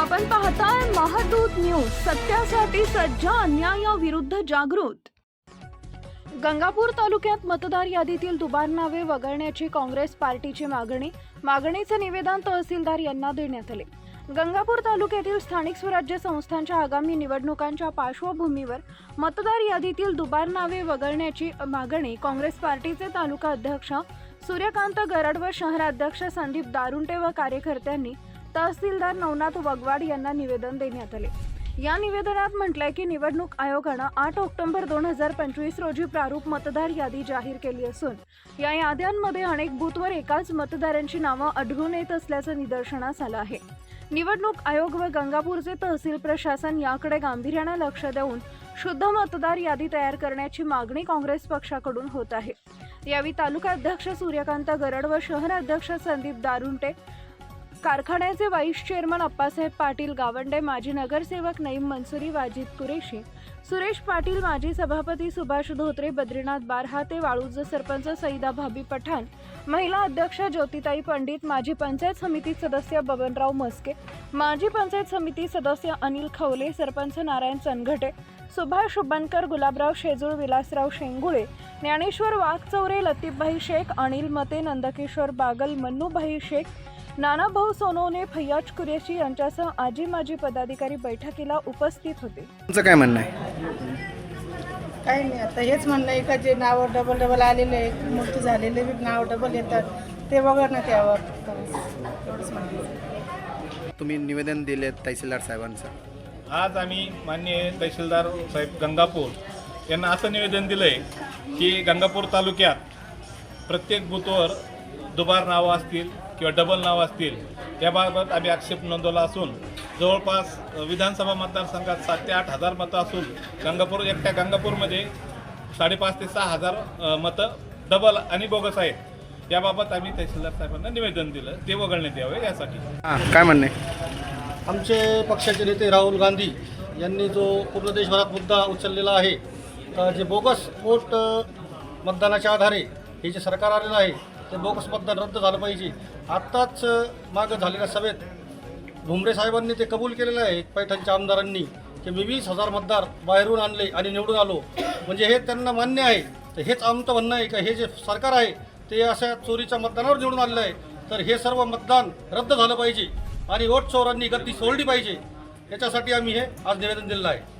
आपण पाहताय महादूत न्यूज सत्यासाठी सज्ज अन्यायाविरुद्ध जागृत. गंगापूर तालुक्यात मतदार यादीतील दुबार नावे वगळण्याची काँग्रेस पार्टीची मागणी मागणीचे निवेदन तहसीलदार यांना देण्यात आले. गंगापूर तालुक्यातील स्थानिक स्वराज्य संस्थांच्या आगामी निवडणुकांच्या पार्श्वभूमीवर मतदार यादीतील दुबार नावे वगळण्याची मागणी काँग्रेस पार्टीचे तालुका अध्यक्ष सूर्यकांत गरड व शहराध्यक्ष संदीप दारुंटे व कार्यकर्त्यांनी तहसीलदार नवनाथ वगवाड यांना निवेदन देण्यात आले. या निवेदनात म्हटलंय की निवडणूक आयोगानं आठ ऑक्टोबर दोन हजार पंचवीस रोजी प्रारूप मतदार यादी जाहीर केली असून या याद्यांमध्ये अनेक बूथवर एकाच मतदारांची नावं आढळून येत असल्याचं निदर्शनास आलं आहे. निवडणूक आयोग व गंगापूरचे तहसील प्रशासन याकडे गांभीर्यानं लक्ष देऊन शुद्ध मतदार यादी तयार करण्याची मागणी काँग्रेस पक्षाकडून होत आहे. यावेळी तालुका अध्यक्ष सूर्यकांत गरड व शहर अध्यक्ष संदीप दारुंटे कारखान्याचे व्हाईस चेअरमन अप्पासाहेब पाटील गावंडे माजी नगरसेवक नईम मनसुरी वाजिद कुरेशी सुरेश पाटील माजी सभापती सुभाष धोत्रे बद्रीनाथ बारहाते वाळूज सरपंच सईदा भाभी पठाण महिला अध्यक्ष ज्योतिताई पंडित माजी पंचायत समिती सदस्य बबनराव मस्के माजी पंचायत समिती सदस्य अनिल खवले सरपंच नारायण चनघटे सुभाष शुभनकर गुलाबराव शेजूळ विलासराव शेंगुळे ज्ञानेश्वर वाघचौरे लतीफभाई शेख अनिल मते नंदकिशोर बागल मन्नूभाई शेख नानाभाऊ सोनवणे फैयाज कुरेशी यांच्यासह आजी माजी पदाधिकारी बैठकीला उपस्थित होते. तुमचं काय म्हणणं आहे? काही नाही आता हेच म्हणणं आहे का जे नावं डबल डबल आलेले आहेत मृत्यू झालेले बी नाव डबल येतात ते एवढंच म्हणणं आहे. तुम्ही निवेदन दिले तहसीलदार साहेबांचं. आज आम्ही मान्य तहसीलदार साहेब गंगापूर यांना असं निवेदन दिलं आहे की गंगापूर तालुक्यात प्रत्येक बूथवर दुबार नावं असतील किंवा डबल नावं असतील याबाबत आम्ही आक्षेप नोंदवला असून जवळपास विधानसभा मतदारसंघात सात ते आठ हजार मतं असून गंगापूर एकट्या गंगापूरमध्ये साडेपाच ते सहा हजार मतं डबल आणि बोगस आहेत. याबाबत आम्ही तहसीलदार साहेबांना निवेदन दिलं ते वगळण्यात यावे यासाठी. हां काय म्हणणं? आहे आमचे पक्षाचे नेते राहुल गांधी यांनी जो पूर्ण देशभरात मुद्दा उचललेला आहे जे बोगस वोट मतदानाच्या आधारे हे जे सरकार आलेलं आहे ते बोगस मतदान रद्द झालं पाहिजे. आत्ताच मागं झालेल्या सभेत भुमरे साहेबांनी ते कबूल केलेलं आहे पैठणच्या आमदारांनी की मी वीस हजार मतदार बाहेरून आणले आणि निवडून आलो. म्हणजे हे त्यांना मान्य आहे. तर हेच आमचं म्हणणं आहे का? हे जे सरकार आहे ते अशा चोरीच्या मतदानावर निवडून आलेलं आहे. तर हे सर्व मतदान रद्द झालं पाहिजे. आणि वोट चोरांनी गर्दी सोडली पाहिजे. याच्यासाठी आम्ही हे आज निवेदन दिलेलं आहे.